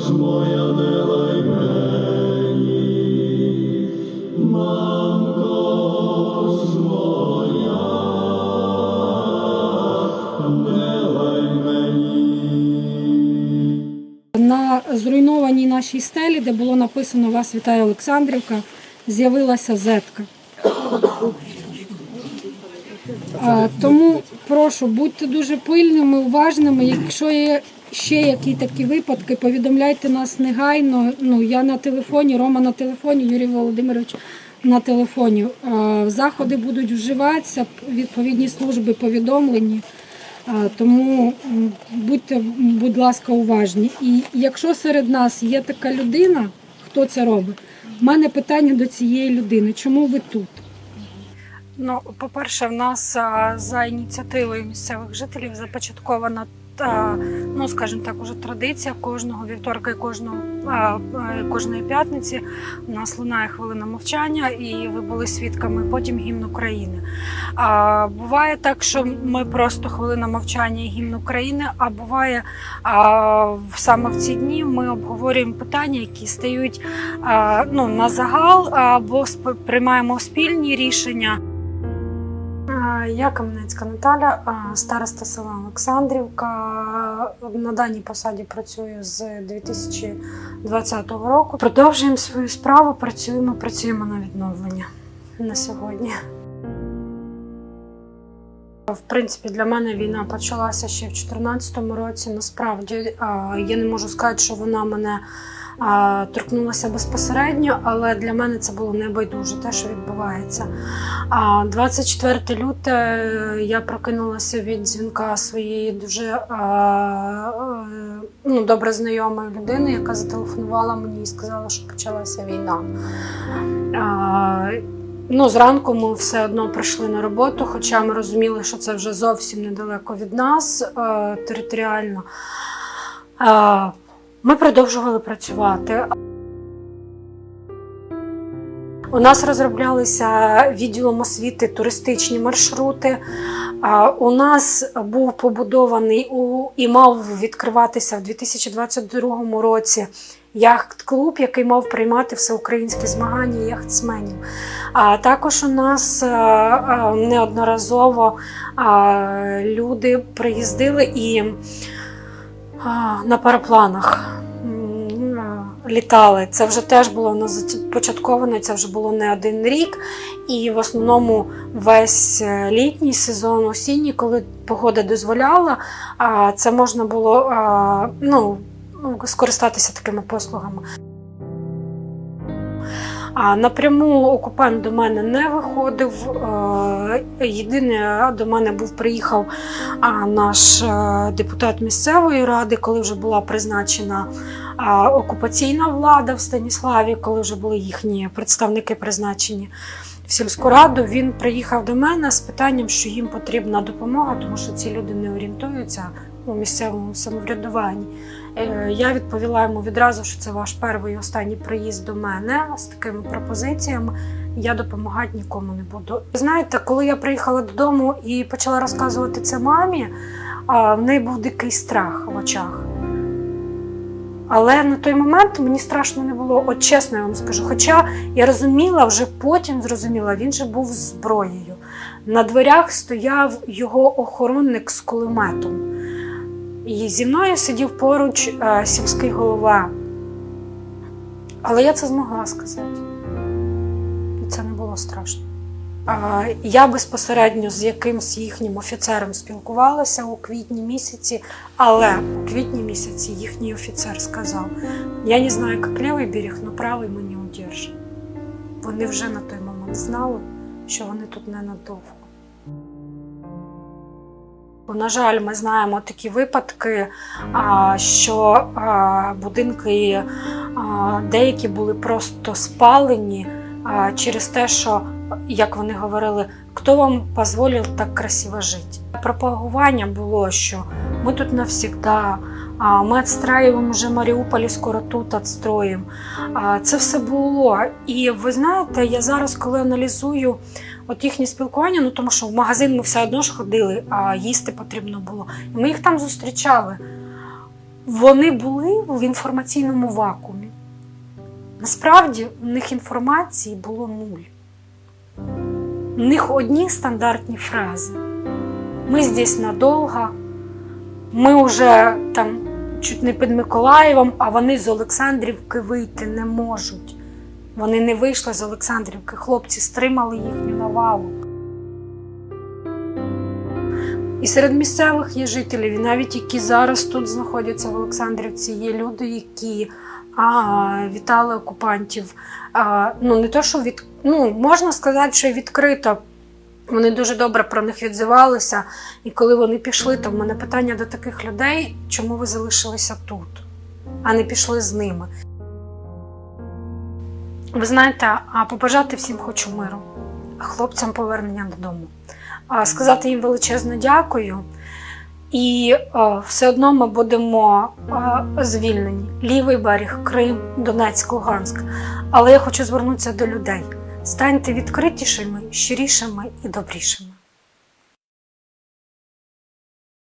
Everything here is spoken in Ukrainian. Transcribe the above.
ж моя не лай мені, мамко ж моя, не лай мені. На зруйнованій нашій стелі, де було написано Вас вітає Олександрівка, з'явилася зетка. Тому прошу, будьте дуже пильними, уважними. Якщо є ще які такі випадки, повідомляйте нас негайно. Ну, я на телефоні, Рома на телефоні, Юрій Володимирович на телефоні. Заходи будуть вживатися, відповідні служби повідомлені. Тому будьте, будь ласка, уважні. І якщо серед нас є така людина, хто це робить, в мене питання до цієї людини. Чому ви тут? Ну, по-перше, в нас за ініціативою місцевих жителів започаткована ну, скажімо так, уже традиція кожного вівторка і кожного е, кожної п'ятниці. У нас лунає хвилина мовчання, і ви були свідками потім гімн України. А, буває так, що ми просто хвилина мовчання і гімн України, а буває а, саме в ці дні ми обговорюємо питання, які стають а, ну, на загал або приймаємо спільні рішення. Я Кам'янецька Наталя, староста села Олександрівка. На даній посаді працюю з 2020 року. Продовжуємо свою справу, працюємо, працюємо на відновлення на сьогодні. В принципі, для мене війна почалася ще в 2014 році. Насправді я не можу сказати, що вона мене торкнулася безпосередньо, але для мене це було небайдуже те, що відбувається. 24 люте е, я прокинулася від дзвінка своєї дуже е, ну, добре знайомої людини, яка зателефонувала мені і сказала, що почалася війна. Ну, зранку ми все одно прийшли на роботу, хоча ми розуміли, що це вже зовсім недалеко від нас е, територіально. Е, Ми продовжували працювати. У нас розроблялися відділом освіти туристичні маршрути. У нас був побудований і мав відкриватися в 2022 році яхт-клуб, який мав приймати всеукраїнські змагання яхтсменів. А також у нас а, а, неодноразово люди приїздили і на парапланах літали. Це вже теж було започатковано, це вже було не один рік. І в основному весь е, літній сезон, осінній, коли погода дозволяла, це можна було ну, скористатися такими послугами. А напряму окупант до мене не виходив. Е, Єдине до мене був приїхав наш е, депутат місцевої ради, коли вже була призначена окупаційна влада в Станіславі, коли вже були їхні представники призначені в сільську раду. Він приїхав до мене з питанням, що їм потрібна допомога, тому що ці люди не орієнтуються у місцевому самоврядуванні. Е, Я відповіла йому відразу, що це ваш перший і останній приїзд до мене з такими пропозиціями. Я допомагати нікому не буду. Знаєте, коли я приїхала додому і почала розказувати це мамі, в неї був дикий страх в очах. Але на той момент мені страшно не було, от чесно я вам скажу. Хоча я розуміла, вже потім зрозуміла, він же був зброєю. На дверях стояв його охоронник з кулеметом. І зі мною сидів поруч е, сільський голова. Але я це змогла сказати. І це не було страшно. А, Я безпосередньо з якимсь їхнім офіцером спілкувалася у квітні місяці, але у квітні місяці їхній офіцер сказав: Я не знаю, як лівий берег, але правий мені удержить. Вони вже на той момент знали, що вони тут ненадовго. Бо, на жаль, ми знаємо такі випадки, що будинки деякі були просто спалені через те, що, як вони говорили, хто вам дозволив так красиво жити. Пропагування було, що ми тут навсегда, а, ми відстраюємо вже Маріуполь, скоро тут відстроїмо. Це все було. І ви знаєте, я зараз, коли аналізую от їхнє спілкування, ну тому що в магазин ми все одно ж ходили, а їсти потрібно було. Ми їх там зустрічали. вони були в інформаційному вакуумі. Насправді в них інформації було нуль. В них одні стандартні фрази. Ми здесь надовго, ми вже там чуть не під Миколаєвом, а вони з Олександрівки вийти не можуть. Вони не вийшли з Олександрівки, хлопці стримали їхню навалу. І серед місцевих є жителів, і навіть які зараз тут знаходяться в Олександрівці, є люди, які а, вітали окупантів. А, ну, не то, що від, ну, можна сказати, що відкрито. Вони дуже добре про них відзивалися. І коли вони пішли, то в мене питання до таких людей, чому ви залишилися тут, а не пішли з ними. Ви знаєте, а побажати всім хочу миру, а хлопцям повернення додому. А сказати їм величезне дякую. І е, все одно ми будемо е, звільнені. Лівий берег, Крим, Донецьк, Луганськ. Але я хочу звернутися до людей. Станьте відкритішими, щирішими і добрішими.